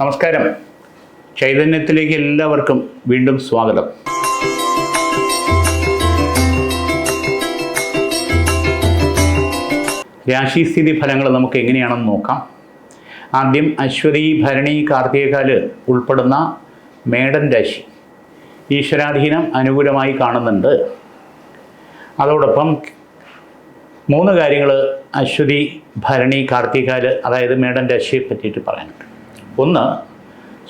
നമസ്കാരം. ചൈതന്യത്തിലേക്ക് എല്ലാവർക്കും വീണ്ടും സ്വാഗതം. രാശിസ്ഥിതി ഫലങ്ങൾ നമുക്ക് എങ്ങനെയാണെന്ന് നോക്കാം. ആദ്യം അശ്വതി ഭരണി കാർത്തികകാൽ ഉൾപ്പെടുന്ന മേടൻ രാശി ഈശ്വരാധീനം അനുകൂലമായി കാണുന്നുണ്ട്. അതോടൊപ്പം മൂന്ന് കാര്യങ്ങൾ അശ്വതി ഭരണി കാർത്തികാൽ അതായത് മേടൻ രാശിയെ പറ്റിയിട്ട് പറയാനുണ്ട്. ഒന്ന്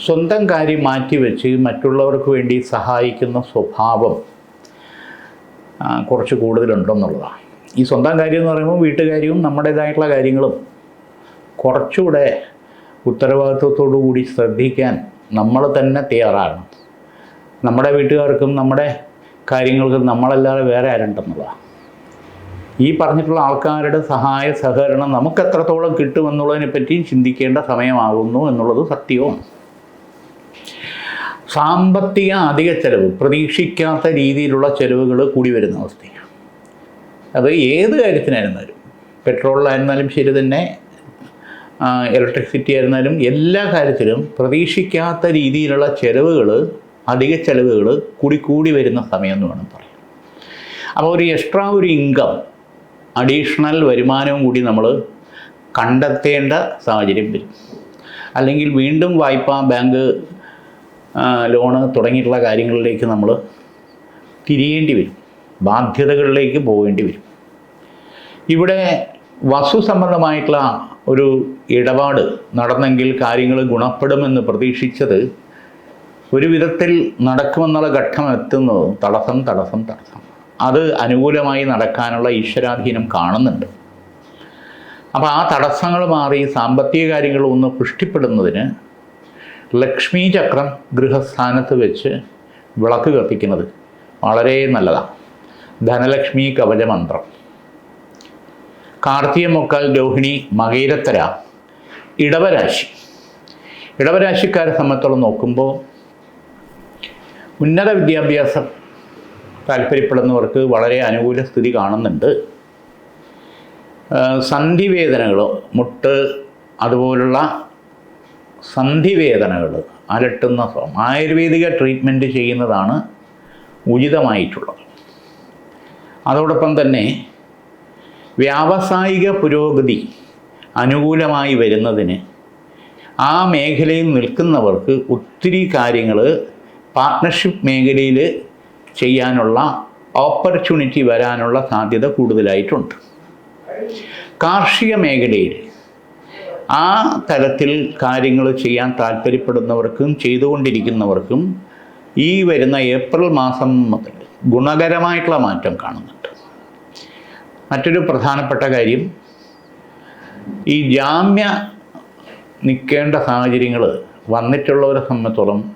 സ്വന്തം കാര്യം മാറ്റിവെച്ച് മറ്റുള്ളവർക്ക് വേണ്ടി സഹായിക്കുന്ന സ്വഭാവം കുറച്ച് കൂടുതലുണ്ടെന്നുള്ളതാണ് ഈ സ്വന്തം കാര്യം എന്ന് പറയുമ്പോൾ വീട്ടുകാര്യവും നമ്മുടേതായിട്ടുള്ള കാര്യങ്ങളും കുറച്ചുകൂടെ ഉത്തരവാദിത്വത്തോടു കൂടി ശ്രദ്ധിക്കാൻ നമ്മൾ തന്നെ തയ്യാറാകണം. നമ്മുടെ വീട്ടുകാർക്കും നമ്മുടെ കാര്യങ്ങൾക്കും നമ്മളല്ലാതെ വേറെ ആരുണ്ടെന്നുള്ളതാണ് ഈ പറഞ്ഞിട്ടുള്ള ആൾക്കാരുടെ സഹായ സഹകരണം നമുക്ക് എത്രത്തോളം കിട്ടുമെന്നുള്ളതിനെ പറ്റി ചിന്തിക്കേണ്ട സമയമാകുന്നു എന്നുള്ളത് സത്യവും സാമ്പത്തിക അധിക ചെലവ് പ്രതീക്ഷിക്കാത്ത രീതിയിലുള്ള ചെലവുകൾ കൂടി വരുന്ന അവസ്ഥയാണ്. അത് ഏത് കാര്യത്തിനായിരുന്നാലും പെട്രോളിലായിരുന്നാലും ശരി തന്നെ ഇലക്ട്രിസിറ്റി ആയിരുന്നാലും എല്ലാ കാര്യത്തിലും പ്രതീക്ഷിക്കാത്ത രീതിയിലുള്ള ചെലവുകൾ അധിക ചെലവുകൾ കൂടി കൂടി വരുന്ന സമയം എന്ന് വേണം പറയാം അപ്പോൾ ഒരു എക്സ്ട്രാ ഒരു ഇൻകം അഡീഷണൽ വരുമാനവും കൂടി നമ്മൾ കണ്ടെത്തേണ്ട സാഹചര്യം വരും. അല്ലെങ്കിൽ വീണ്ടും വായ്പ ബാങ്ക് ലോണ് തുടങ്ങിയിട്ടുള്ള കാര്യങ്ങളിലേക്ക് നമ്മൾ തിരിയേണ്ടി വരും. ബാധ്യതകളിലേക്ക് പോകേണ്ടി വരും. ഇവിടെ വസ്തു സംബന്ധമായിട്ടുള്ള ഒരു ഇടപാട് നടന്നെങ്കിൽ കാര്യങ്ങൾ ഗുണപ്പെടുമെന്ന് പ്രതീക്ഷിച്ചത് ഒരു വിധത്തിൽ നടക്കുമെന്നുള്ള ഘട്ടം എത്തുന്നത് തടസ്സം തടസ്സം തടസ്സം. അത് അനുകൂലമായി നടക്കാനുള്ള ഈശ്വരാധീനം കാണുന്നുണ്ട്. അപ്പോൾ ആ തടസ്സങ്ങൾ മാറി സാമ്പത്തിക കാര്യങ്ങൾ ഒന്ന് പുഷ്ടിപ്പെടുന്നതിന് ലക്ഷ്മി ചക്രം ഗൃഹസ്ഥാനത്ത് വെച്ച് വിളക്ക് കത്തിക്കുന്നത് വളരെ നല്ലതാണ് ധനലക്ഷ്മി കവചമന്ത്രം കാർത്തിക മുക്കാൽ രോഹിണി മകയിരത്തര ഇടവരാശി. ഇടവരാശിക്കാരെ സംബന്ധിച്ചോളം നോക്കുമ്പോൾ ഉന്നത വിദ്യാഭ്യാസം താല്പര്യപ്പെടുന്നവർക്ക് വളരെ അനുകൂല സ്ഥിതി കാണുന്നുണ്ട്. സന്ധിവേദനകൾ മുട്ട് അതുപോലുള്ള സന്ധിവേദനകൾ അലട്ടുന്ന സ്വഭാവം ആയുർവേദിക ട്രീറ്റ്മെന്റ് ചെയ്യുന്നതാണ് ഉചിതമായിട്ടുള്ളത്. അതോടൊപ്പം തന്നെ വ്യാവസായിക പുരോഗതി അനുകൂലമായി വരുന്നതിന് ആ മേഖലയിൽ നിൽക്കുന്നവർക്ക് ഒത്തിരി കാര്യങ്ങൾ പാർട്ട്ണർഷിപ്പ് മേഖലയിൽ ചെയ്യാനുള്ള ഓപ്പർച്യൂണിറ്റി വരാനുള്ള സാധ്യത കൂടുതലായിട്ടുണ്ട്. കാർഷിക മേഖലയിൽ ആ തരത്തിൽ കാര്യങ്ങൾ ചെയ്യാൻ താല്പര്യപ്പെടുന്നവർക്കും ചെയ്തുകൊണ്ടിരിക്കുന്നവർക്കും ഈ വരുന്ന ഏപ്രിൽ മാസം മുതൽ ഗുണകരമായിട്ടുള്ള മാറ്റം കാണുന്നുണ്ട്. മറ്റൊരു പ്രധാനപ്പെട്ട കാര്യം ഈ ജാമ്യ നിൽക്കേണ്ട സാഹചര്യങ്ങൾ വന്നിട്ടുള്ളവരെ സംബന്ധിച്ചോളം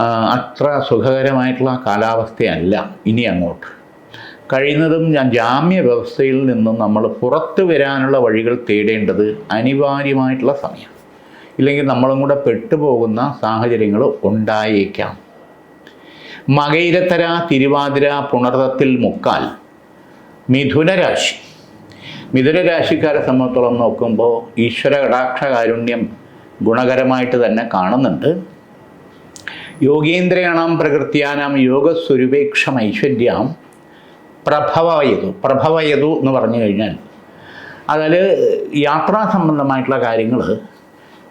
അത്ര സുഖകരമായിട്ടുള്ള കാലാവസ്ഥയല്ല ഇനി അങ്ങോട്ട്. കഴിയുന്നതും ഞാൻ ജാമ്യ വ്യവസ്ഥയിൽ നിന്നും നമ്മൾ പുറത്തു വരാനുള്ള വഴികൾ തേടേണ്ടത് അനിവാര്യമായിട്ടുള്ള സമയം. ഇല്ലെങ്കിൽ നമ്മളും കൂടെ പെട്ടുപോകുന്ന സാഹചര്യങ്ങൾ ഉണ്ടായേക്കാം. മകയിരത്തര തിരുവാതിര പുണർത്തത്തിൽ മുക്കാൽ മിഥുനരാശി. മിഥുനരാശിക്കാരെ സംബന്ധിച്ചോളം നോക്കുമ്പോൾ ഈശ്വര കടാക്ഷ കാരുണ്യം ഗുണകരമായിട്ട് തന്നെ കാണുന്നുണ്ട്. യോഗേന്ദ്രയാണാം പ്രകൃത്യാനാം യോഗസ്വരൂപേക്ഷം ഐശ്വര്യാം പ്രഭവയതു പ്രഭവയതു എന്ന് പറഞ്ഞു കഴിഞ്ഞാൽ അതായത് യാത്രാ സംബന്ധമായിട്ടുള്ള കാര്യങ്ങൾ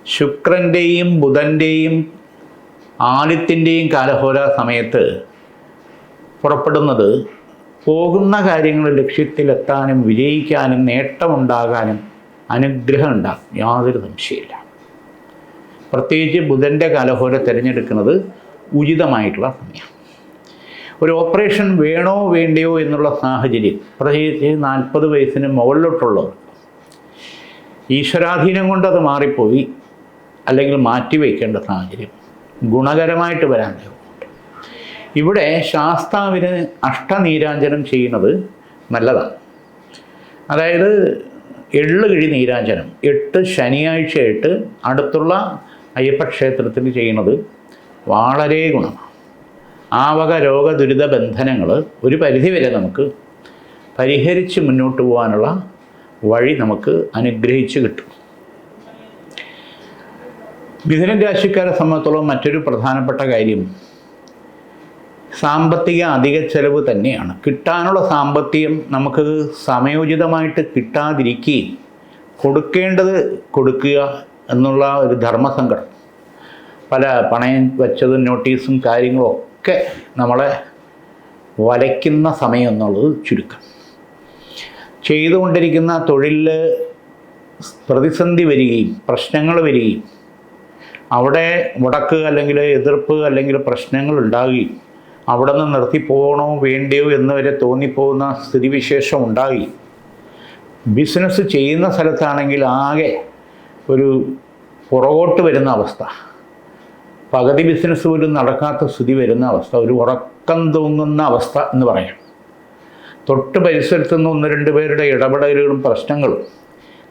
ശുക്രന്റെയും ബുധന്റെയും ആദിത്യന്റെയും കാലഹോര സമയത്ത് പുറപ്പെടുന്നത് പോകുന്ന കാര്യങ്ങൾ ലക്ഷ്യത്തിലെത്താനും വിജയിക്കാനും നേട്ടമുണ്ടാകാനും അനുഗ്രഹം ഉണ്ടാകും യാതൊരു സംശയമില്ല പ്രത്യേകിച്ച് ബുധന്റെ കാലഹോര തിരഞ്ഞെടുക്കുന്നത് ഉചിതമായിട്ടുള്ള സമയം. ഒരു ഓപ്പറേഷൻ വേണോ വേണ്ടയോ എന്നുള്ള സാഹചര്യം പ്രത്യേകിച്ച് നാൽപ്പത് വയസ്സിന് മുകളിലോട്ടുള്ളവർ ഈശ്വരാധീനം കൊണ്ടത് മാറിപ്പോയി അല്ലെങ്കിൽ മാറ്റിവെക്കേണ്ട സാഹചര്യം ഗുണകരമായിട്ട് വരാൻ ഇവിടെ ശാസ്താവിന് അഷ്ടനീരാഞ്ജനം ചെയ്യുന്നത് നല്ലതാണ്. അതായത് എള്ള് കിഴി നീരാഞ്ജനം എട്ട് ശനിയാഴ്ചയായിട്ട് അടുത്തുള്ള അയ്യപ്പ ക്ഷേത്രത്തിൽ ചെയ്യുന്നത് വളരെ ഗുണമാണ് ആ വക രോഗദുരിത ബന്ധനങ്ങൾ ഒരു പരിധിവരെ നമുക്ക് പരിഹരിച്ച് മുന്നോട്ട് പോകാനുള്ള വഴി നമുക്ക് അനുഗ്രഹിച്ച് കിട്ടും. മിഥുനൻ രാശിക്കാരെ സംബന്ധിച്ചോളം മറ്റൊരു പ്രധാനപ്പെട്ട കാര്യം സാമ്പത്തിക അധിക ചെലവ് തന്നെയാണ്. കിട്ടാനുള്ള സാമ്പത്തികം നമുക്ക് സമയോചിതമായിട്ട് കിട്ടാതിരിക്കുകയും കൊടുക്കേണ്ടത് കൊടുക്കുക എന്നുള്ള ഒരു ധർമ്മസങ്കടം. പല പണയം വെച്ചതും നോട്ടീസും കാര്യങ്ങളും ഒക്കെ നമ്മളെ വലയ്ക്കുന്ന സമയം എന്നുള്ളത് ചുരുക്കം. ചെയ്തുകൊണ്ടിരിക്കുന്ന തൊഴിലിൽ പ്രതിസന്ധി വരികയും പ്രശ്നങ്ങൾ വരികയും അവിടെ മുടക്ക് അല്ലെങ്കിൽ എതിർപ്പ് അല്ലെങ്കിൽ പ്രശ്നങ്ങൾ ഉണ്ടാകുകയും അവിടെ നിന്ന് നിർത്തിപ്പോകണോ വേണ്ടയോ എന്ന് വരെ തോന്നിപ്പോകുന്ന സ്ഥിതിവിശേഷം ഉണ്ടാകുകയും. ബിസിനസ് ചെയ്യുന്ന സ്ഥലത്താണെങ്കിൽ ആകെ ഒരു പുറകോട്ട് വരുന്ന അവസ്ഥ. പകുതി ബിസിനസ് പോലും നടക്കാത്ത സ്ഥിതി വരുന്ന അവസ്ഥ. ഒരു ഉറക്കം തൂങ്ങുന്ന അവസ്ഥ എന്ന് പറയാം. തൊട്ട് പരിസരത്തു നിന്ന് ഒന്ന് രണ്ട് പേരുടെ ഇടപെടലുകളും പ്രശ്നങ്ങളും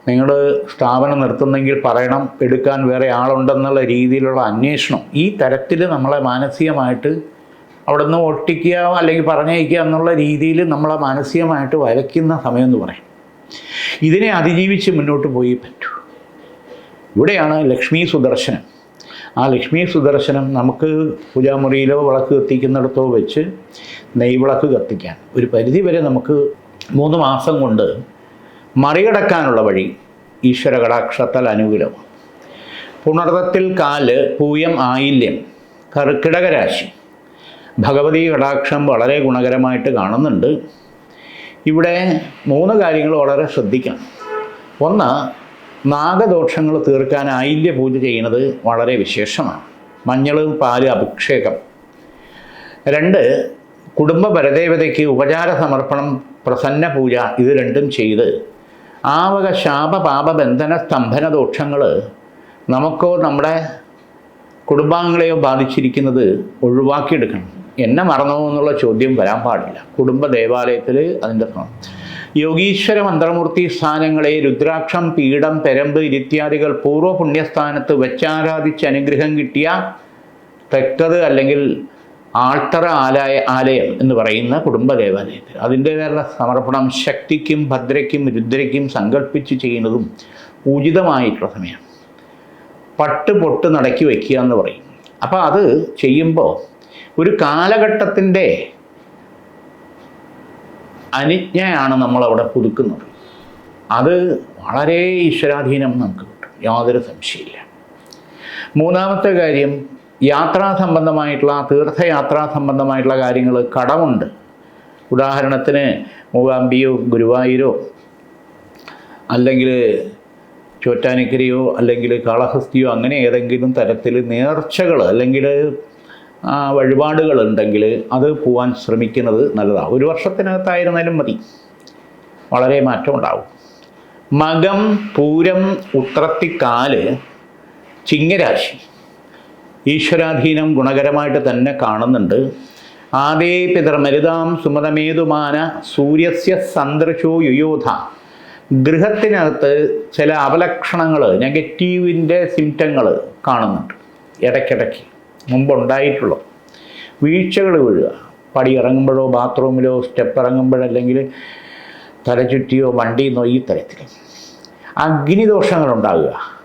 നിങ്ങൾ സ്ഥാപനം നിർത്തുന്നെങ്കിൽ പറയണം എടുക്കാൻ വേറെ ആളുണ്ടെന്നുള്ള രീതിയിലുള്ള അന്വേഷണം ഈ തരത്തിൽ നമ്മളെ മാനസികമായിട്ട് അവിടെ നിന്ന് ഒട്ടിക്കുക അല്ലെങ്കിൽ പറഞ്ഞയക്കുക എന്നുള്ള രീതിയിൽ നമ്മളെ മാനസികമായിട്ട് വരയ്ക്കുന്ന സമയം എന്ന് പറയും. ഇതിനെ അതിജീവിച്ച് മുന്നോട്ട് പോയി പറ്റൂ. ഇവിടെയാണ് ലക്ഷ്മി സുദർശനം. ആ ലക്ഷ്മി സുദർശനം നമുക്ക് പൂജാമുറിയിലോ വിളക്ക് കത്തിക്കുന്നിടത്തോ വെച്ച് നെയ്വിളക്ക് കത്തിക്കാൻ. ഒരു പരിധി വരെ നമുക്ക് മൂന്ന് മാസം കൊണ്ട് മറികടക്കാനുള്ള വഴി ഈശ്വര കടാക്ഷത്താൽ അനുകൂലമാണ്. പുണർത്തത്തിൽ കാൽ പൂയം ആയില്യം കർക്കിടക രാശി. ഭഗവതി കടാക്ഷം വളരെ ഗുണകരമായിട്ട് കാണുന്നുണ്ട്. ഇവിടെ മൂന്ന് കാര്യങ്ങൾ വളരെ ശ്രദ്ധിക്കണം. ഒന്ന് നാഗദോഷങ്ങൾ തീർക്കാൻ ആയില്യ പൂജ ചെയ്യുന്നത് വളരെ വിശേഷമാണ്. മഞ്ഞളും പാൽ അഭിഷേകം. രണ്ട് കുടുംബ പരദേവതയ്ക്ക് ഉപചാര സമർപ്പണം പ്രസന്ന പൂജ ഇത് രണ്ടും ചെയ്ത്. ആവക വക ശാപ പാപ ബന്ധന സ്തംഭന ദോഷങ്ങൾ നമുക്കോ നമ്മുടെ കുടുംബാംഗങ്ങളെയോ ബാധിച്ചിരിക്കുന്നത് ഒഴിവാക്കിയെടുക്കണം. എന്നെ മറന്നോ എന്നുള്ള ചോദ്യം വരാൻ പാടില്ല. കുടുംബ ദേവാലയത്തിൽ അതിന്റെ യോഗീശ്വര മന്ത്രമൂർത്തി സ്ഥാനങ്ങളെ രുദ്രാക്ഷം പീഠം പെരമ്പ് ഇത്യാദികൾ പൂർവ പുണ്യസ്ഥാനത്ത് വെച്ചാരാധിച്ച് അനുഗ്രഹം കിട്ടിയ തെക്കത് അല്ലെങ്കിൽ ആൾട്ടറ ആലായ ആലയം എന്ന് പറയുന്ന കുടുംബ ദേവാലയത്തിൽ. അതിന്റേതായുള്ള സമർപ്പണം ശക്തിക്കും ഭദ്രയ്ക്കും രുദ്രയ്ക്കും സങ്കല്പിച്ച് ചെയ്യുന്നതും ഉചിതമായിട്ടുള്ള സമയമാണ്. പട്ട് പൊട്ട് നടക്കി വയ്ക്കുക എന്ന് പറയും. അപ്പോൾ അത് ചെയ്യുമ്പോൾ ഒരു കാലഘട്ടത്തിന്റെ അനുജ്ഞയാണ് നമ്മളവിടെ പുതുക്കുന്നത്. അത് വളരെ ഈശ്വരാധീനം നമുക്ക് കിട്ടും. യാതൊരു സംശയമില്ല മൂന്നാമത്തെ കാര്യം യാത്രാ സംബന്ധമായിട്ടുള്ള തീർത്ഥയാത്രാ സംബന്ധമായിട്ടുള്ള കാര്യങ്ങൾ കടമുണ്ട്. ഉദാഹരണത്തിന് മൂകാംബിയോ ഗുരുവായൂരോ അല്ലെങ്കിൽ ചോറ്റാനിക്കരയോ അല്ലെങ്കിൽ കാളഹസ്തിയോ അങ്ങനെ ഏതെങ്കിലും തരത്തിൽ നേർച്ചകൾ അല്ലെങ്കിൽ ഉണ്ടെങ്കിൽ അത് പോവാൻ ശ്രമിക്കുന്നത് നല്ലതാണ് ഒരു വർഷത്തിനകത്തായിരുന്നാലും മതി. വളരെ മാറ്റം ഉണ്ടാവും മകം പൂരം ഉത്രത്തിക്കാൽ ചിങ്ങരാശി ഈശ്വരാധീനം ഗുണകരമായിട്ട് തന്നെ കാണുന്നുണ്ട്. ആദേ പിതർമരുതാം സുമതമേതുമാന സൂര്യസ്യ സന്ദർശോ യുയോധ. ഗൃഹത്തിനകത്ത് ചില അപലക്ഷണങ്ങൾ നെഗറ്റീവിന്റെ സിംറ്റങ്ങൾ കാണുന്നുണ്ട്. ഇടയ്ക്കിടയ്ക്ക്. മുമ്പുണ്ടായിട്ടുള്ളൂ വീഴ്ചകൾ വീഴുക. പടി ഇറങ്ങുമ്പോഴോ ബാത്റൂമിലോ സ്റ്റെപ്പ് ഇറങ്ങുമ്പോഴോ അല്ലെങ്കിൽ തലചുറ്റിയോ വണ്ടിന്നോ ഈ തരത്തിൽ. അഗ്നിദോഷങ്ങൾ ഉണ്ടാകുക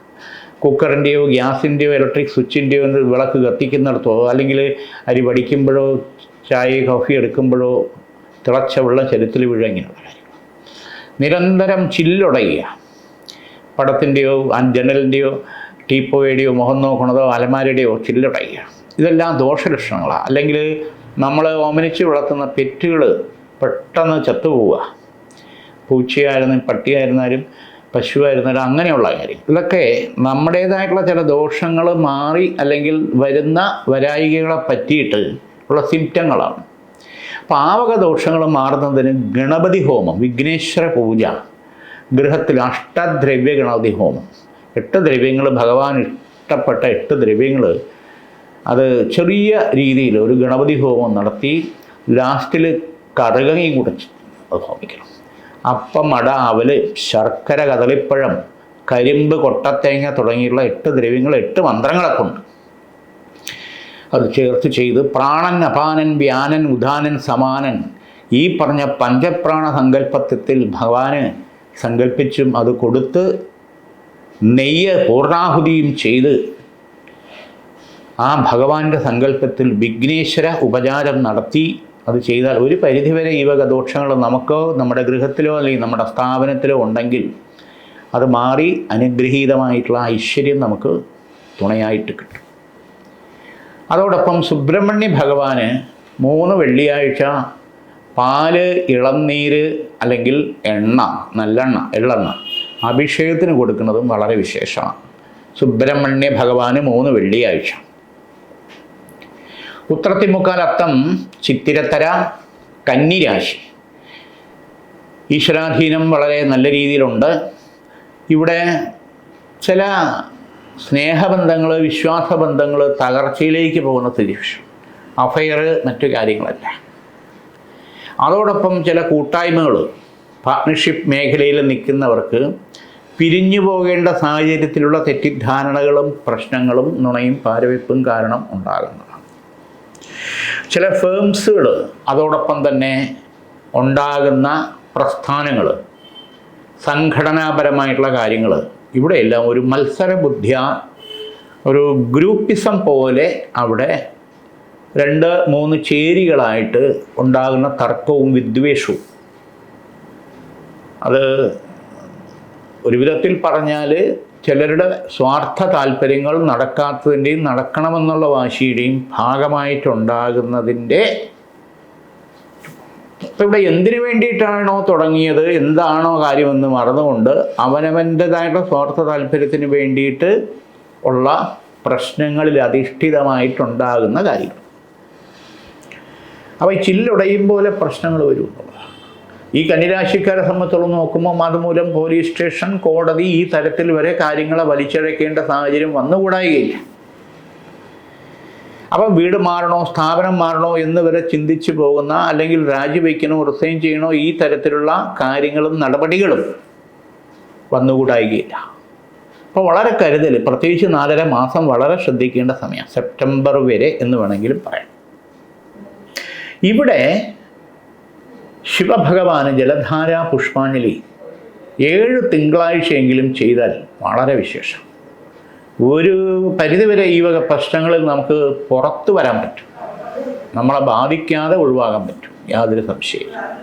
കുക്കറിന്റെയോ ഗ്യാസിന്റെയോ ഇലക്ട്രിക് സ്വിച്ചിന്റെയോ വിളക്ക് കത്തിക്കുന്നിടത്തോ അല്ലെങ്കിൽ അരി വടിക്കുമ്പോഴോ ചായ കോഫി എടുക്കുമ്പോഴോ തിളച്ച വെള്ളം ചരിത്തിൽ വീഴുക ഇങ്ങനെയുള്ള കാര്യങ്ങൾ. നിരന്തരം ചില്ലുടയുക. പടത്തിന്റെയോ ജനലിന്റെയോ ടീപ്പോയുടെയോ മുഖം നോക്കണതോ അലമാരയുടെയോ ചില്ലടയ്യ. ഇതെല്ലാം ദോഷലക്ഷണങ്ങളാണ് അല്ലെങ്കിൽ നമ്മൾ ഓമനിച്ച് വളർത്തുന്ന പെറ്റുകൾ പെട്ടെന്ന് ചത്തുപോവുക. പൂച്ചയായിരുന്നാലും പട്ടിയായിരുന്നാലും പശുവായിരുന്നാലും അങ്ങനെയുള്ള കാര്യം. ഇതൊക്കെ നമ്മുടേതായിട്ടുള്ള ചില ദോഷങ്ങൾ മാറി അല്ലെങ്കിൽ വരുന്ന വരായികകളെ പറ്റിയിട്ട് ഉള്ള സിംറ്റങ്ങളാണ്. പാവക ദോഷങ്ങൾ മാറുന്നതിന് ഗണപതി ഹോമം വിഘ്നേശ്വര പൂജ ഗൃഹത്തിൽ അഷ്ടദ്രവ്യ ഗണപതി ഹോമം എട്ട് ദ്രവ്യങ്ങൾ ഭഗവാൻ ഇഷ്ടപ്പെട്ട എട്ട് ദ്രവ്യങ്ങൾ. അത് ചെറിയ രീതിയിൽ ഒരു ഗണപതി ഹോമം നടത്തി ലാസ്റ്റിൽ കറുകയും കുടച്ച് അത് ഹോമിക്കണം. അപ്പം അട അവൽ ശർക്കര കദളിപ്പഴം കരിമ്പ് കൊട്ടത്തേങ്ങ തുടങ്ങിയുള്ള എട്ട് ദ്രവ്യങ്ങൾ എട്ട് മന്ത്രങ്ങളൊക്കെ ഉണ്ട്. അത് ചേർത്ത് ചെയ്ത് പ്രാണൻ അപാനൻ വ്യാനൻ ഉദാനൻ സമാനൻ ഈ പറഞ്ഞ പഞ്ചപ്രാണ സങ്കല്പത്തിൽ ഭഗവാന് സങ്കല്പിച്ചും അത് കൊടുത്ത് നെയ്യ് പൂർണാഹുതിയും ചെയ്ത് ആ ഭഗവാന്റെ സങ്കല്പത്തിൽ വിഘ്നേശ്വര ഉപചാരം നടത്തി അത് ചെയ്താൽ ഒരു പരിധിവരെ ഈ വക ദോഷങ്ങൾ നമുക്കോ നമ്മുടെ ഗൃഹത്തിലോ അല്ലെങ്കിൽ നമ്മുടെ സ്ഥാപനത്തിലോ ഉണ്ടെങ്കിൽ അത് മാറി അനുഗ്രഹീതമായിട്ടുള്ള ഐശ്വര്യം നമുക്ക് തുണയായിട്ട് കിട്ടും. അതോടൊപ്പം സുബ്രഹ്മണ്യ ഭഗവാന് മൂന്ന് വെള്ളിയാഴ്ച പാൽ ഇളനീര് അല്ലെങ്കിൽ എണ്ണ നല്ലെണ്ണ എള്ളെണ്ണ അഭിഷേകത്തിന് കൊടുക്കുന്നതും വളരെ വിശേഷമാണ്. സുബ്രഹ്മണ്യ ഭഗവാന് മൂന്ന് വെള്ളിയാഴ്ച. ഉത്രത്തിമുക്കാൽ അത്തം ചിത്തിരത്തര കന്നിരാശി. ഈശ്വരാധീനം വളരെ നല്ല രീതിയിലുണ്ട്. ഇവിടെ ചില സ്നേഹബന്ധങ്ങൾ വിശ്വാസബന്ധങ്ങൾ തകർച്ചയിലേക്ക് പോകുന്ന സ്ഥിതിവിഷം അഫയർ മറ്റു കാര്യങ്ങളല്ല. അതോടൊപ്പം ചില കൂട്ടായ്മകൾ പാർട്ട്ണർഷിപ്പ് മേഖലയിൽ നിൽക്കുന്നവർക്ക് പിരിഞ്ഞു പോകേണ്ട സാഹചര്യത്തിലുള്ള തെറ്റിദ്ധാരണകളും പ്രശ്നങ്ങളും നുണയും പാരവെപ്പും കാരണം ഉണ്ടാകുന്നതാണ്. ചില ഫേംസുകൾ അതോടൊപ്പം തന്നെ ഉണ്ടാകുന്ന പ്രസ്ഥാനങ്ങൾ സംഘടനാപരമായിട്ടുള്ള കാര്യങ്ങൾ ഇവിടെയെല്ലാം ഒരു മത്സരബുദ്ധിയ ഒരു ഗ്രൂപ്പിസം പോലെ അവിടെ രണ്ട് മൂന്ന് ചേരികളായിട്ട് ഉണ്ടാകുന്ന തർക്കവും വിദ്വേഷവും അത് ഒരു വിധത്തിൽ പറഞ്ഞാൽ ചിലരുടെ സ്വാർത്ഥ താല്പര്യങ്ങൾ നടക്കാത്തതിന്റെയും നടക്കണമെന്നുള്ള വാശിയുടെയും ഭാഗമായിട്ടുണ്ടാകുന്നതിന്റെ ഇപ്പം ഇവിടെ എന്തിനു വേണ്ടിയിട്ടാണോ തുടങ്ങിയത് എന്താണോ കാര്യമെന്ന് മറന്നുകൊണ്ട് അവനവന്റെതായിട്ടുള്ള സ്വാർത്ഥ താല്പര്യത്തിന് വേണ്ടിയിട്ട് ഉള്ള പ്രശ്നങ്ങളിൽ അധിഷ്ഠിതമായിട്ടുണ്ടാകുന്ന കാര്യങ്ങൾ അപ്പോൾ ചില്ലുടയും പോലെ പ്രശ്നങ്ങൾ വരും എന്നുള്ളതാണ്. ഈ കന്നിരാശിക്കാരെ സംബന്ധിച്ചോളം നോക്കുമ്പോൾ അതുമൂലം പോലീസ് സ്റ്റേഷൻ കോടതി ഈ തരത്തിൽ വരെ കാര്യങ്ങളെ വലിച്ചഴക്കേണ്ട സാഹചര്യം വന്നുകൂടായികയില്ല. അപ്പം വീട് മാറണോ സ്ഥാപനം മാറണോ എന്ന് വരെ ചിന്തിച്ചു പോകുന്ന അല്ലെങ്കിൽ രാജിവെക്കണോ റിസൈൻ ചെയ്യണോ ഈ തരത്തിലുള്ള കാര്യങ്ങളും നടപടികളും വന്നുകൂടായികയില്ല. അപ്പോൾ വളരെ കരുതൽ പ്രത്യേകിച്ച് നാലര മാസം വളരെ ശ്രദ്ധിക്കേണ്ട സമയം സെപ്റ്റംബർ വരെ എന്ന് വേണമെങ്കിലും പറയാം. ഇവിടെ ശിവഭഗവാന് ജലധാര പുഷ്പാഞ്ജലി. ഏഴ് തിങ്കളാഴ്ചയെങ്കിലും ചെയ്താൽ വളരെ വിശേഷം. ഒരു പരിധിവരെ ഈ വക പ്രശ്നങ്ങളിൽ നമുക്ക് പുറത്തു വരാൻ പറ്റും. നമ്മളെ ബാധിക്കാതെ ഒഴിവാകാൻ പറ്റും. യാതൊരു സംശയമില്ല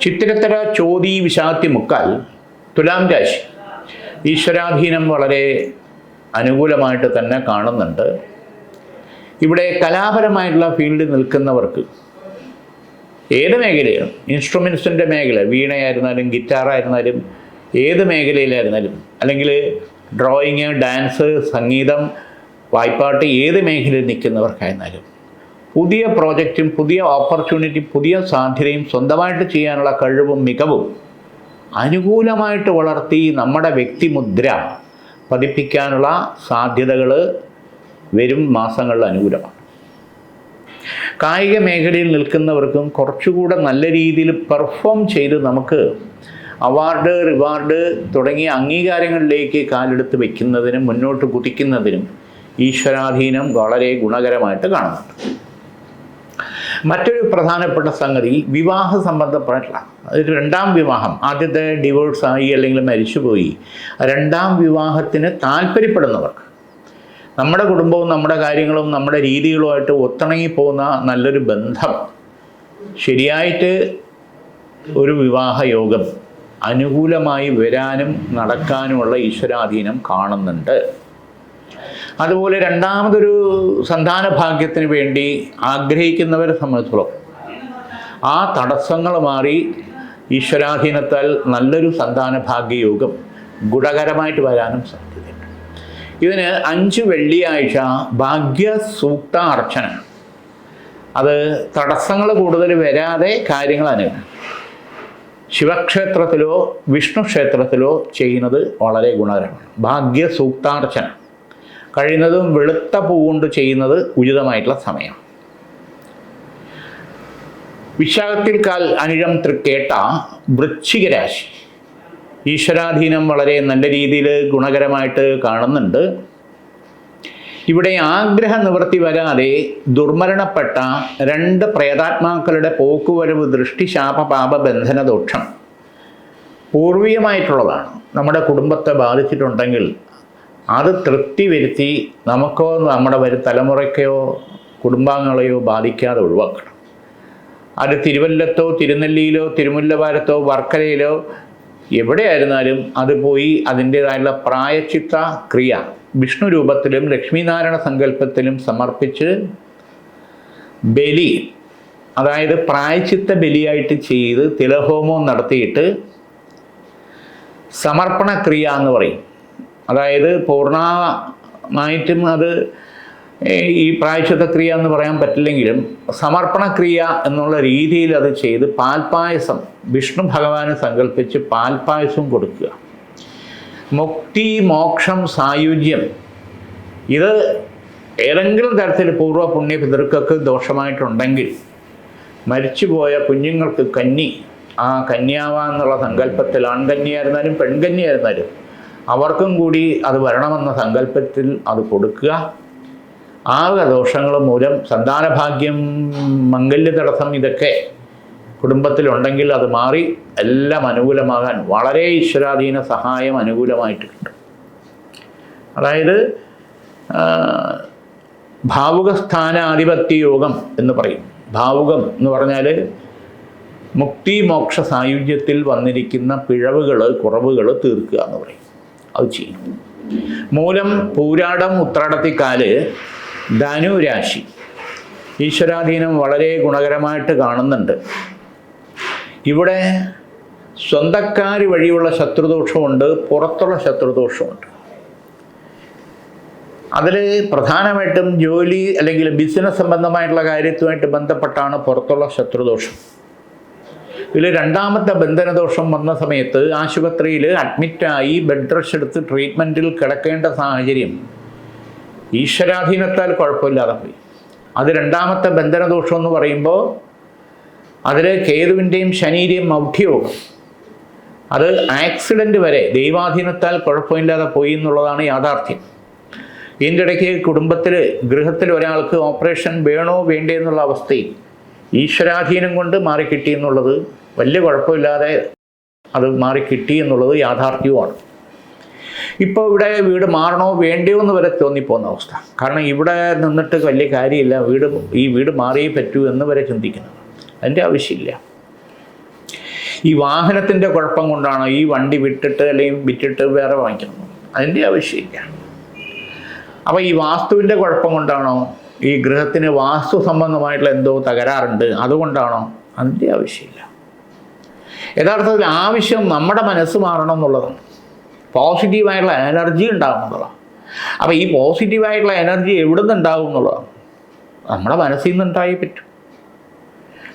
ചിത്തിരത്തര ചോതി വിശാത്തി മുക്കാൽ തുലാം രാശി. ഈശ്വരാധീനം വളരെ അനുകൂലമായിട്ട് തന്നെ കാണുന്നുണ്ട്. ഇവിടെ കലാപരമായിട്ടുള്ള ഫീൽഡിൽ നിൽക്കുന്നവർക്ക് ഏത് മേഖലയാണ് ഇൻസ്ട്രുമെൻസിന്റെ മേഖല വീണയായിരുന്നാലും ഗിറ്റാറായിരുന്നാലും ഏത് മേഖലയിലായിരുന്നാലും അല്ലെങ്കിൽ ഡ്രോയിങ് ഡാൻസ് സംഗീതം വായ്പാട്ട് ഏത് മേഖലയിൽ നിൽക്കുന്നവർക്കായിരുന്നാലും പുതിയ പ്രോജക്റ്റും പുതിയ ഓപ്പർച്യൂണിറ്റി പുതിയ സാധ്യതയും സ്വന്തമായിട്ട് ചെയ്യാനുള്ള കഴിവും മികവും അനുകൂലമായിട്ട് വളർത്തി നമ്മുടെ വ്യക്തിമുദ്ര പതിപ്പിക്കാനുള്ള സാധ്യതകൾ വരും മാസങ്ങളിൽ അനുകൂലമാണ്. കായിക മേഖലയിൽ നിൽക്കുന്നവർക്കും കുറച്ചുകൂടെ നല്ല രീതിയിൽ പെർഫോം ചെയ്ത് നമുക്ക് അവാർഡ് റിവാർഡ് തുടങ്ങിയ അംഗീകാരങ്ങളിലേക്ക് കാലെടുത്ത് വയ്ക്കുന്നതിനും മുന്നോട്ട് കുതിക്കുന്നതിനും ഈശ്വരാധീനം വളരെ ഗുണകരമായിട്ട് കാണുന്നുണ്ട്. മറ്റൊരു പ്രധാനപ്പെട്ട സംഗതി വിവാഹ സംബന്ധപ്പെട്ടുള്ള ഒരു രണ്ടാം വിവാഹം ആദ്യത്തെ ഡിവോഴ്സ് ആയി അല്ലെങ്കിൽ മരിച്ചുപോയി രണ്ടാം വിവാഹത്തിന് താല്പര്യപ്പെടുന്നവർക്ക് നമ്മുടെ കുടുംബവും നമ്മുടെ കാര്യങ്ങളും നമ്മുടെ രീതികളുമായിട്ട് ഒത്തിണങ്ങി പോകുന്ന നല്ലൊരു ബന്ധം. ശരിയായിട്ട് ഒരു വിവാഹയോഗം അനുകൂലമായി വരാനും നടക്കാനുമുള്ള ഈശ്വരാധീനം കാണുന്നുണ്ട്. അതുപോലെ രണ്ടാമതൊരു സന്താന ഭാഗ്യത്തിന് വേണ്ടി ആഗ്രഹിക്കുന്നവരെ സംബന്ധിച്ചോളം ആ തടസ്സങ്ങൾ മാറി ഈശ്വരാധീനത്താൽ നല്ലൊരു സന്താന ഭാഗ്യയോഗം ഗുണകരമായിട്ട് വരാനും സാധ്യതയുണ്ട് ഇതിന് അഞ്ച് വെള്ളിയാഴ്ച ഭാഗ്യ സൂക്ത അർച്ചന. അത് തടസ്സങ്ങൾ കൂടുതൽ വരാതെ കാര്യങ്ങൾ അനുഭവം ശിവക്ഷേത്രത്തിലോ വിഷ്ണു ക്ഷേത്രത്തിലോ ചെയ്യുന്നത് വളരെ ഗുണകരമാണ്. ഭാഗ്യ സൂക്താർച്ചന കഴിയുന്നതും വെളുത്ത പൂ കൊണ്ട് ചെയ്യുന്നത് ഉചിതമായിട്ടുള്ള സമയം. വിശാഖത്തിൽ കാൽ അനിഴം തൃക്കേട്ട വൃശ്ചിക രാശി. ഈശ്വരാധീനം വളരെ നല്ല രീതിയിൽ ഗുണകരമായിട്ട് കാണുന്നുണ്ട്. ഇവിടെ ആഗ്രഹ നിവൃത്തി വരാതെ ദുർമരണപ്പെട്ട രണ്ട് പ്രേതാത്മാക്കളുടെ പോക്കുവരവ് ദൃഷ്ടി ശാപ പാപ ബന്ധന ദോഷം പൂർവീയമായിട്ടുള്ളതാണ്. നമ്മുടെ കുടുംബത്തെ ബാധിച്ചിട്ടുണ്ടെങ്കിൽ അത് തൃപ്തി വരുത്തി നമുക്കോ നമ്മുടെ വരും തലമുറയ്ക്കോ കുടുംബാംഗങ്ങളെയോ ബാധിക്കാതെ ഒഴിവാക്കണം. അത് തിരുവല്ലത്തോ തിരുനെല്ലിയിലോ തിരുമുല്ലവാരത്തോ വർക്കലയിലോ എവിടെയായിരുന്നാലും അത് പോയി അതിന്റേതായുള്ള പ്രായച്ചിത്ത ക്രിയ. വിഷ്ണു രൂപത്തിലും ലക്ഷ്മീനാരായണ സങ്കല്പത്തിലും സമർപ്പിച്ച് ബലി അതായത് പ്രായച്ചിത്ത ബലിയായിട്ട് ചെയ്ത് തിലഹോമം നടത്തിയിട്ട് സമർപ്പണ ക്രിയ എന്ന് പറയും. അതായത് പൂർണമായിട്ടും അത് ഈ പ്രായശുദ്ധ ക്രിയ എന്ന് പറയാൻ പറ്റില്ലെങ്കിലും സമർപ്പണ ക്രിയ എന്നുള്ള രീതിയിൽ അത് ചെയ്ത് പാൽപായസം വിഷ്ണു ഭഗവാനെ സങ്കല്പിച്ച് പാൽപായസം കൊടുക്കുക. മുക്തി മോക്ഷം സായുജ്യം. ഇത് ഏതെങ്കിലും തരത്തിൽ പൂർവ പുണ്യ പിതൃക്കൾക്ക് ദോഷമായിട്ടുണ്ടെങ്കിൽ മരിച്ചുപോയ കുഞ്ഞുങ്ങൾക്ക് കന്നി ആ കന്യാവാന്നുള്ള സങ്കല്പത്തിൽ ആൺകന്യായിരുന്നാലും പെൺകന്യായിരുന്നാലും അവർക്കും കൂടി അത് വരണമെന്ന സങ്കല്പത്തിൽ അത് കൊടുക്കുക. ആകെ ദോഷങ്ങൾ മൂലം സന്താനഭാഗ്യം മംഗല്യ തടസ്സം ഇതൊക്കെ കുടുംബത്തിലുണ്ടെങ്കിൽ അത് മാറി എല്ലാം അനുകൂലമാകാൻ വളരെ ഈശ്വരാധീന സഹായം അനുകൂലമായിട്ട് കിട്ടും. അതായത് ഭാവുക സ്ഥാനാധിപത്യ യോഗം എന്ന് പറയും. ഭാവുകം എന്ന് പറഞ്ഞാൽ മുക്തി മോക്ഷ സായുജ്യത്തിൽ വന്നിരിക്കുന്ന പിഴവുകൾ കുറവുകൾ തീർക്കുക എന്ന് പറയും. അത് ചെയ്യും. മൂലം പൂരാടം ഉത്രാടത്തിക്കാൽ ധനുരാശി ഈശ്വരാധീനം വളരെ ഗുണകരമായിട്ട് കാണുന്നുണ്ട്. ഇവിടെ സ്വന്തക്കാർ വഴിയുള്ള ശത്രുദോഷമുണ്ട് പുറത്തുള്ള ശത്രുദോഷമുണ്ട്. അതിൽ പ്രധാനമായിട്ടും ജോലി അല്ലെങ്കിൽ ബിസിനസ് സംബന്ധമായിട്ടുള്ള കാര്യത്തുമായിട്ട് ബന്ധപ്പെട്ടാണ് പുറത്തുള്ള ശത്രുദോഷം. ഇതിൽ രണ്ടാമത്തെ ബന്ധനദോഷം വന്ന സമയത്ത് ആശുപത്രിയിൽ അഡ്മിറ്റായി ബെഡ് റെസ്റ്റ് എടുത്ത് ട്രീറ്റ്മെന്റിൽ കിടക്കേണ്ട സാഹചര്യം ഈശ്വരാധീനത്താൽ കുഴപ്പമില്ലാതെ പോയി. അത് രണ്ടാമത്തെ ബന്ധനദോഷം എന്ന് പറയുമ്പോൾ അതിൽ കേതുവിന്റെയും ശനിയുടെയും മൗഢ്യയോഗം അത് ആക്സിഡന്റ് വരെ ദൈവാധീനത്താൽ കുഴപ്പമില്ലാതെ പോയി എന്നുള്ളതാണ് യാഥാർത്ഥ്യം. ഇതിന്റെ ഇടയ്ക്ക് കുടുംബത്തിൽ ഗൃഹത്തിൽ ഒരാൾക്ക് ഓപ്പറേഷൻ വേണോ വേണ്ടേ എന്നുള്ള അവസ്ഥയിൽ ഈശ്വരാധീനം കൊണ്ട് മാറിക്കിട്ടി എന്നുള്ളത് വലിയ കുഴപ്പമില്ലാതെ അത് മാറിക്കിട്ടി എന്നുള്ളത് യാഥാർത്ഥ്യവുമാണ്. ഇപ്പോൾ ഇവിടെ വീട് മാറണോ വേണ്ടയോ എന്ന് വരെ തോന്നിപ്പോകുന്ന അവസ്ഥ. കാരണം ഇവിടെ നിന്നിട്ട് വലിയ കാര്യമില്ല. വീട് ഈ വീട് മാറിയേ പറ്റൂ എന്ന് വരെ ചിന്തിക്കുന്നു. അതിന്റെ ആവശ്യമില്ല. ഈ വാഹനത്തിന്റെ കുഴപ്പം കൊണ്ടാണോ ഈ വണ്ടി വിട്ടിട്ട് അല്ലെങ്കിൽ വിറ്റിട്ട് വേറെ വാങ്ങിക്കുന്നത്. അതിന്റെ ആവശ്യമില്ല. അപ്പോൾ ഈ വാസ്തുവിന്റെ കുഴപ്പം കൊണ്ടാണോ? ഈ ഗൃഹത്തിന് വാസ്തു സംബന്ധമായിട്ടുള്ള എന്തോ തകരാറുണ്ട്. അതുകൊണ്ടാണോ? അതിന്റെ ആവശ്യമില്ല. യഥാർത്ഥത്തിൽ ആവശ്യം നമ്മുടെ മനസ്സ് മാറണം എന്നുള്ളതാണ്. പോസിറ്റീവായിട്ടുള്ള എനർജി ഉണ്ടാകും എന്നുള്ളതാണ്. അപ്പോൾ ഈ പോസിറ്റീവായിട്ടുള്ള എനർജി എവിടെ നിന്ന് ഉണ്ടാകും എന്നുള്ളതാണ്. നമ്മുടെ മനസ്സിൽ നിന്ന് ഉണ്ടായി പറ്റും.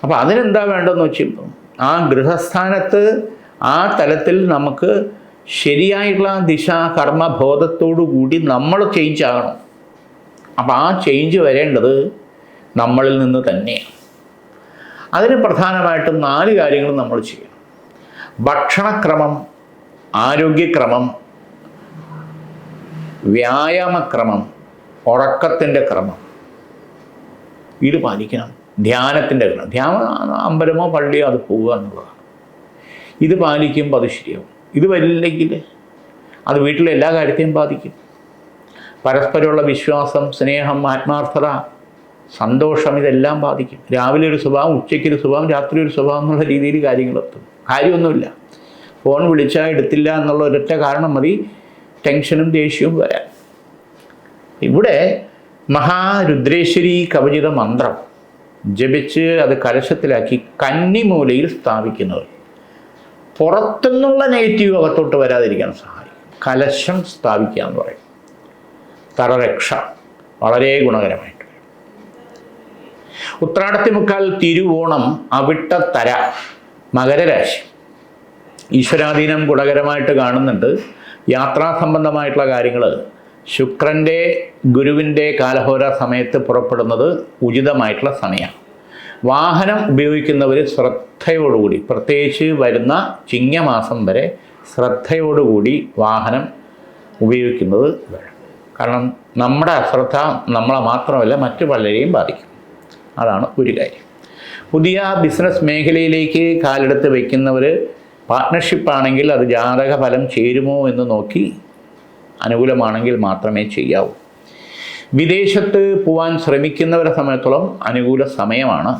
അപ്പോൾ അതിനെന്താ വേണ്ടതെന്ന് വെച്ചാൽ ആ ഗൃഹസ്ഥാനത്ത് ആ തലത്തിൽ നമുക്ക് ശരിയായിട്ടുള്ള ദിശ കർമ്മബോധത്തോടു കൂടി നമ്മൾ ചേഞ്ച് ആകണം. അപ്പോൾ ആ ചേഞ്ച് വരേണ്ടത് നമ്മളിൽ നിന്ന് തന്നെയാണ്. അതിന് പ്രധാനമായിട്ടും നാല് കാര്യങ്ങൾ നമ്മൾ ചെയ്യണം. ഭക്ഷണക്രമം ആരോഗ്യക്രമം വ്യായാമക്രമം ഉറക്കത്തിന്റെ ക്രമം. ഇത് പാലിക്കണം. ധ്യാനത്തിന്റെ ക്രമം. ധ്യാനം അമ്പലമോ പള്ളിയോ അത് പോവുക എന്നുള്ളതാണ്. ഇത് പാലിക്കുമ്പോൾ അത് ശരിയാവും. ഇത് വരില്ലെങ്കിൽ അത് വീട്ടിലെ എല്ലാ കാര്യത്തെയും ബാധിക്കും. പരസ്പരമുള്ള വിശ്വാസം സ്നേഹം ആത്മാർത്ഥത സന്തോഷം ഇതെല്ലാം ബാധിക്കും. രാവിലെ ഒരു സ്വഭാവം ഉച്ചയ്ക്ക് ഒരു സ്വഭാവം രാത്രി ഒരു സ്വഭാവം എന്നുള്ള രീതിയിൽ കാര്യങ്ങളെത്തും കാര്യമൊന്നുമില്ല. ഫോൺ വിളിച്ചാൽ എടുത്തില്ല എന്നുള്ള ഒരൊറ്റ കാരണം മതി. ടെൻഷനും ദേഷ്യവും വരാൻ. ഇവിടെ മഹാരുദ്രേശ്വരി കവചിത മന്ത്രം ജപിച്ച് അത് കലശത്തിലാക്കി കന്നിമൂലയിൽ സ്ഥാപിക്കുന്നത് പുറത്തുനിന്നുള്ള നെഗറ്റീവ് അകത്തോട്ട് വരാതിരിക്കാൻ സഹായിക്കും. കലശം സ്ഥാപിക്കുക എന്ന് പറയും. തറരക്ഷ വളരെ ഗുണകരമായിട്ട്. ഉത്രാടത്തിമുക്കാൽ തിരുവോണം അവിട്ടത്തര മകരരാശി. ഈശ്വരാധീനം ഗുണകരമായിട്ട് കാണുന്നുണ്ട്. യാത്രാ സംബന്ധമായിട്ടുള്ള കാര്യങ്ങൾ ശുക്രന്റെ ഗുരുവിന്റെ കാലഹോര സമയത്ത് പുറപ്പെടുന്നത് ഉചിതമായിട്ടുള്ള സമയമാണ്. വാഹനം ഉപയോഗിക്കുന്നവർ ശ്രദ്ധയോടുകൂടി പ്രത്യേകിച്ച് വരുന്ന ചിങ്ങമാസം വരെ ശ്രദ്ധയോടുകൂടി വാഹനം ഉപയോഗിക്കുന്നത് വേണം. കാരണം നമ്മുടെ അശ്രദ്ധ നമ്മളെ മാത്രമല്ല മറ്റു പലരെയും ബാധിക്കും. അതാണ് ഒരു കാര്യം. പുതിയ ബിസിനസ് മേഖലയിലേക്ക് കാലെടുത്ത് വയ്ക്കുന്നവർ പാർട്ട്ണർഷിപ്പ് ആണെങ്കിൽ അത് ജാതക ഫലം ചേരുമോ എന്ന് നോക്കി അനുകൂലമാണെങ്കിൽ മാത്രമേ ചെയ്യാവൂ. വിദേശത്ത് പോവാൻ ശ്രമിക്കുന്നവരെ സമയത്തോളം അനുകൂല സമയമാണ്.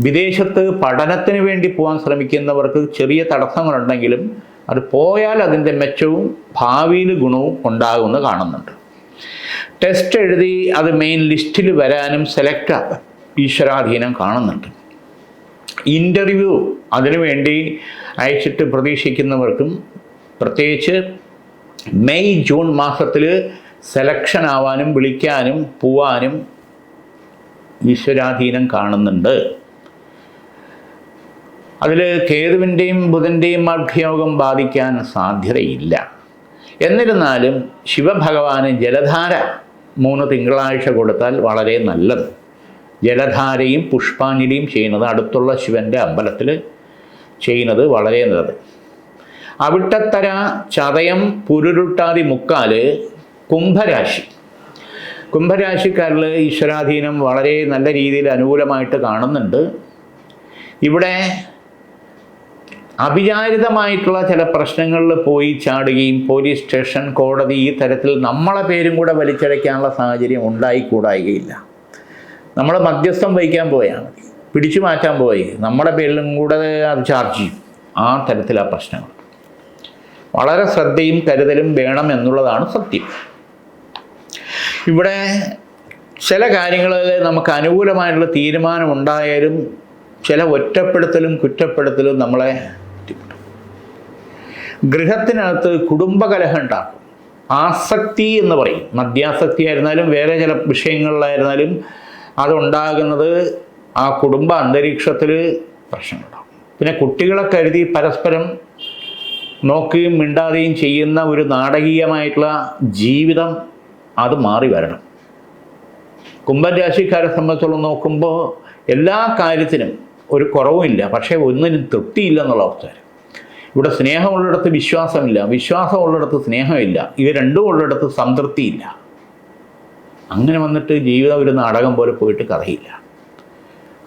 വിദേശത്ത് പഠനത്തിന് വേണ്ടി പോകാൻ ശ്രമിക്കുന്നവർക്ക് ചെറിയ തടസ്സങ്ങളുണ്ടെങ്കിലും അത് പോയാൽ അതിന്റെ മെച്ചവും ഭാവിയിൽ ഗുണവും ഉണ്ടാകുമെന്ന് കാണുന്നുണ്ട്. ടെസ്റ്റ് എഴുതി അത് മെയിൻ ലിസ്റ്റിൽ വരാനും സെലക്ട് ഈശ്വരാധീനം കാണുന്നുണ്ട്. ഇന്റർവ്യൂ അതിനുവേണ്ടി അയച്ചിട്ട് പ്രതീക്ഷിക്കുന്നവർക്കും പ്രത്യേകിച്ച് മെയ് ജൂൺ മാസത്തിൽ സെലക്ഷൻ ആവാനും വിളിക്കാനും പോവാനും ഈശ്വരാധീനം കാണുന്നുണ്ട്. അതിൽ കേതുവിന്റെയും ബുധന്റെയും അഭിയോഗം ബാധിക്കാൻ സാധ്യതയില്ല. എന്നിരുന്നാലും ശിവഭഗവാന് ജലധാര മൂന്ന് തിങ്കളാഴ്ച കൊടുത്താൽ വളരെ നല്ലത്. ജലധാരയും പുഷ്പാഞ്ജലിയും ചെയ്യുന്നത് അടുത്തുള്ള ശിവന്റെ അമ്പലത്തിൽ ചെയ്യുന്നത് വളരെ നല്ലത്. അവിട്ടത്തര ചതയം പുരുരുട്ടാതി മുക്കാൽ കുംഭരാശി. കുംഭരാശിക്കാരിൽ ഈശ്വരാധീനം വളരെ നല്ല രീതിയിൽ അനുകൂലമായിട്ട് കാണുന്നുണ്ട്. ഇവിടെ അവിചാരിതമായിട്ടുള്ള ചില പ്രശ്നങ്ങളിൽ പോയി ചാടുകയും പോലീസ് സ്റ്റേഷൻ കോടതി ഈ തരത്തിൽ നമ്മളെ പേരും കൂടെ വലിച്ചടയ്ക്കാനുള്ള സാഹചര്യം ഉണ്ടായിക്കൂടായികയില്ല. നമ്മൾ മധ്യസ്ഥം വഹിക്കാൻ പോയാണ് പിടിച്ചു മാറ്റാൻ പോയി നമ്മുടെ പേരിലും കൂടെ അത് ചാർജ് ചെയ്യും. ആ തരത്തിലാ പ്രശ്നങ്ങൾ. വളരെ ശ്രദ്ധയും കരുതലും വേണം എന്നുള്ളതാണ് സത്യം. ഇവിടെ ചില കാര്യങ്ങളിൽ നമുക്ക് അനുകൂലമായിട്ടുള്ള തീരുമാനം ഉണ്ടായാലും ചില ഒറ്റപ്പെടുത്തലും കുറ്റപ്പെടുത്തലും നമ്മളെ ഗൃഹത്തിനകത്ത് കുടുംബകലഹം ഉണ്ടാക്കും. ആസക്തി എന്ന് പറയും. മദ്യാസക്തി ആയിരുന്നാലും വേറെ ചില വിഷയങ്ങളിലായിരുന്നാലും അതുണ്ടാകുന്നത് ആ കുടുംബ അന്തരീക്ഷത്തിൽ പ്രശ്നങ്ങളുണ്ടാകും പിന്നെ കുട്ടികളെ കരുതി പരസ്പരം നോക്കുകയും മിണ്ടാതെയും ചെയ്യുന്ന ഒരു നാടകീയമായിട്ടുള്ള ജീവിതം അത് മാറി വരണം. കുംഭൻ രാശിക്കാരെ സംബന്ധിച്ചോളം നോക്കുമ്പോൾ എല്ലാ കാര്യത്തിനും ഒരു കുറവുമില്ല. പക്ഷേ ഒന്നിനും തൃപ്തിയില്ല എന്നുള്ള അവസ്ഥ ഇവിടെ സ്നേഹമുള്ളിടത്ത് വിശ്വാസമില്ല. വിശ്വാസമുള്ളിടത്ത് സ്നേഹമില്ല. ഇത് രണ്ടും ഉള്ളിടത്ത് സംതൃപ്തിയില്ല. അങ്ങനെ വന്നിട്ട് ജീവിതം ഒരു നാടകം പോലെ പോയിട്ട് കഥയില്ല.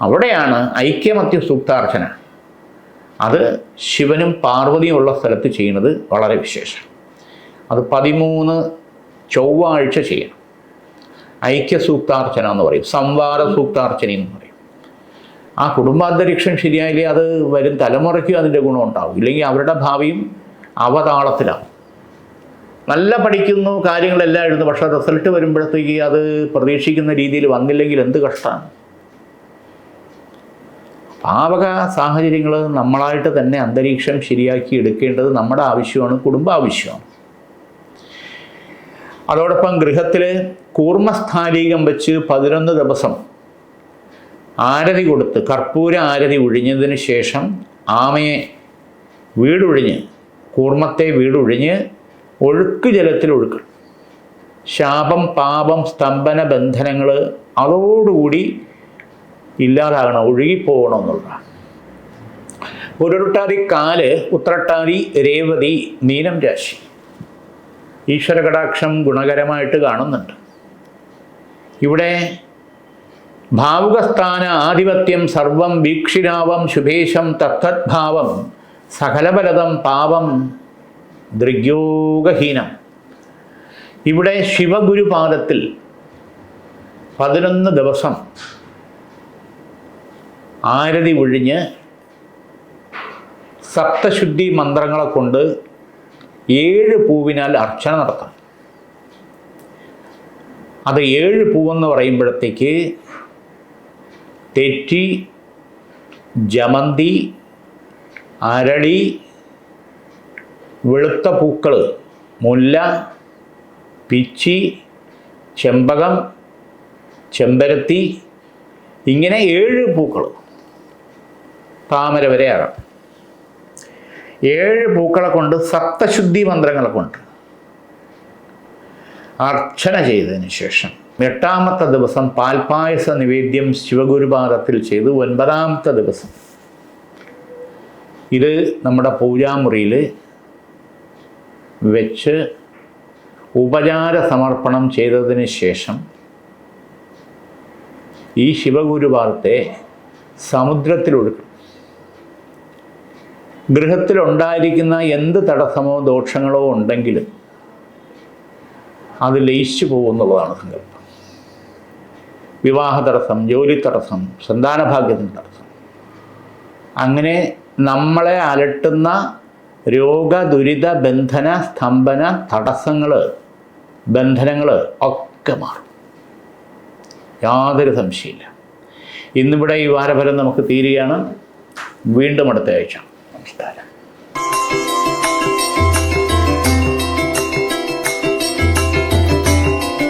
അവിടെയാണ് ഐക്യമത്യ സൂക്താർച്ചന. അത് ശിവനും പാർവതിയും ഉള്ള സ്ഥലത്ത് ചെയ്യുന്നത് വളരെ വിശേഷം. അത് പതിമൂന്ന് ചൊവ്വാഴ്ച ചെയ്യണം. ഐക്യ സൂക്താർച്ചന എന്ന് പറയും. സംവാദ സൂക്താർച്ചന എന്ന് പറയും. ആ കുടുംബാന്തരീക്ഷം ശരിയായില്ലേ? അത് വരും തലമുറയ്ക്കും അതിന്റെ ഗുണം ഉണ്ടാവും ഇല്ലെങ്കിൽ അവരുടെ ഭാവിയും അവതാളത്തിലാവും. നല്ല പഠിക്കുന്നു കാര്യങ്ങളെല്ലാം എഴുതുന്നു. പക്ഷേ റിസൾട്ട് വരുമ്പോഴത്തേക്ക് അത് പ്രതീക്ഷിക്കുന്ന രീതിയിൽ വന്നില്ലെങ്കിൽ എന്ത് കഷ്ടമാണ് പാവക സാഹചര്യങ്ങൾ നമ്മളായിട്ട് തന്നെ അന്തരീക്ഷം ശരിയാക്കി എടുക്കേണ്ടത് നമ്മുടെ ആവശ്യമാണ് കുടുംബ ആവശ്യമാണ്. അതോടൊപ്പം ഗൃഹത്തിൽ കൂർമ്മസ്ഥാലീകം വെച്ച് പതിനൊന്ന് ദിവസം ആരതി കൊടുത്ത് കർപ്പൂര ആരതി ഒഴിഞ്ഞതിന് ശേഷം ആമയെ വീടൊഴിഞ്ഞ് കൂർമ്മത്തെ വീടൊഴിഞ്ഞ് ഒഴുക്ക് ജലത്തിൽ ഒഴുക്കണം ശാപം പാപം സ്തംഭന ബന്ധനങ്ങൾ അതോടുകൂടി ഇല്ലാതാകണം ഒഴുകിപ്പോകണം എന്നുള്ളതാണ്. പുരുട്ടാതി കാൽ ഉത്രട്ടാതി രേവതി മീനം രാശി ഈശ്വര കടാക്ഷം ഗുണകരമായിട്ട് കാണുന്നുണ്ട്. ഇവിടെ ഭാവുകസ്ഥാന ആധിപത്യം സർവം വീക്ഷിരാവം ശുഭേശം തത്തദ്ഭാവം സകലബലതം പാപം ദൃഗ്യോഗഹീനം ഇവിടെ ശിവഗുരുപാദത്തിൽ പതിനൊന്ന് ദിവസം ആരതി ഒഴിഞ്ഞ് സപ്തശുദ്ധി മന്ത്രങ്ങളെ കൊണ്ട് ഏഴ് പൂവിനാൽ അർച്ചന നടത്താം അത് ഏഴ് പൂവെന്ന് പറയുമ്പോഴത്തേക്ക് തെറ്റി ജമന്തി അരളി വെളുത്ത പൂക്കൾ മുല്ല പിച്ചി ചെമ്പകം ചെമ്പരത്തി ഇങ്ങനെ ഏഴ് പൂക്കൾ താമര വരെ ആകാം. ഏഴ് പൂക്കളെ കൊണ്ട് സപ്തശുദ്ധി മന്ത്രങ്ങളെ കൊണ്ട് അർച്ചന ചെയ്തതിന് ശേഷം എട്ടാമത്തെ ദിവസം പാൽപായസ നിവേദ്യം ശിവഗുരുപാദത്തിൽ ചെയ്ത്. ഒൻപതാമത്തെ ദിവസം. ഇത് നമ്മുടെ പൂജാമുറിയിൽ വെച്ച് ഉപചാര സമർപ്പണം ചെയ്തതിന് ശേഷം ഈ ശിവഗുരുവാർത്തെ സമുദ്രത്തിലൊഴുക്കും. ഗൃഹത്തിലുണ്ടായിരിക്കുന്ന എന്ത് തടസ്സമോ ദോഷങ്ങളോ ഉണ്ടെങ്കിലും അത് ലയിച്ചു പോകുന്നുള്ളതാണ് സങ്കല്പം. വിവാഹ തടസ്സം ജോലി തടസ്സം സന്താനഭാഗ്യത്തിന് തടസ്സം. അങ്ങനെ നമ്മളെ അലട്ടുന്ന രോഗ ദുരിത ബന്ധന സ്തംഭന തടസ്സങ്ങൾ ബന്ധനങ്ങൾ ഒക്കെ മാറും. യാതൊരു സംശയമില്ല ഇന്നിവിടെ ഈ വാരഫലം നമുക്ക് തീരുകയാണ്. വീണ്ടും അടുത്ത ആഴ്ച. നമസ്കാരം.